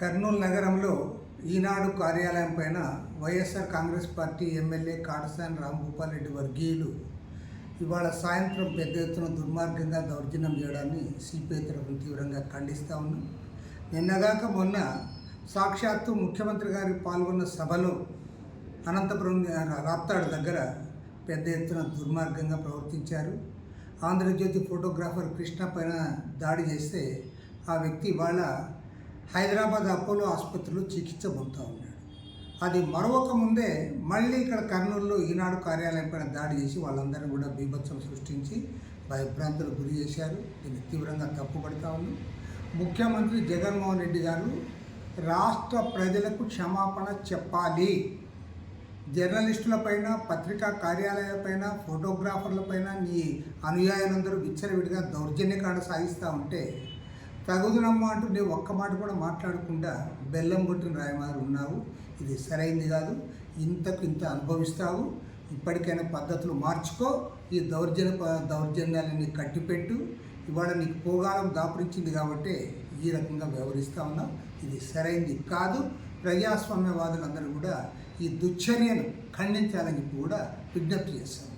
కర్నూలు నగరంలో ఈనాడు కార్యాలయం పైన YSR Congress party MLA Katasani Rambhupal Reddy వర్గీయులు ఇవాళ సాయంత్రం పెద్ద ఎత్తున దుర్మార్గంగా దౌర్జన్యం చేయడాన్ని సిపిఐ తరఫున తీవ్రంగా ఖండిస్తూ ఉన్నాం. నిన్నగాక మొన్న సాక్షాత్తు ముఖ్యమంత్రి గారు పాల్గొన్న సభలో అనంతపురం రాప్తాడు దగ్గర పెద్ద ఎత్తున దుర్మార్గంగా ప్రవర్తించారు. ఆంధ్రజ్యోతి ఫోటోగ్రాఫర్ కృష్ణ పైన దాడి చేస్తే ఆ వ్యక్తి వాళ్ళ హైదరాబాద్ అపోలో ఆసుపత్రిలో చికిత్స పొందుతూ ఉన్నాడు. అది మరొక ముందే మళ్ళీ ఇక్కడ కర్నూలులో ఈనాడు కార్యాలయం పైన దాడి చేసి వాళ్ళందరినీ కూడా బీభత్సం సృష్టించి భయభ్రాంతులు గురి చేశారు. దీన్ని తీవ్రంగా తప్పుపడతా ఉంది. ముఖ్యమంత్రి జగన్మోహన్ రెడ్డి గారు రాష్ట్ర ప్రజలకు క్షమాపణ చెప్పాలి. జర్నలిస్టులపైన పత్రికా కార్యాలయాలపైన ఫోటోగ్రాఫర్లపైన నీ అనుయాయులందరూ విచ్చలవిడిగా దౌర్జన్యకాండ సాగిస్తూ ఉంటే తగుదునమ్మ అంటూ నేను ఒక్క మాట కూడా మాట్లాడకుండా బెల్లం బొట్టిన రాయమారు ఉన్నావు. ఇది సరైంది కాదు. ఇంతకు ఇంత అనుభవిస్తావు. ఇప్పటికైనా పద్ధతులు మార్చుకో. ఈ దౌర్జన్య ప- దౌర్జన్యాలని కట్టిపెట్టు. ఇవాళ నీకు పోగాలం దాపురించింది కాబట్టి ఈ రకంగా వ్యవహరిస్తూ ఉన్నాం. ఇది సరైంది కాదు. ప్రజాస్వామ్యవాదులందరూ కూడా ఈ దుశ్చర్యను ఖండించాలని కూడా విజ్ఞప్తి చేస్తాను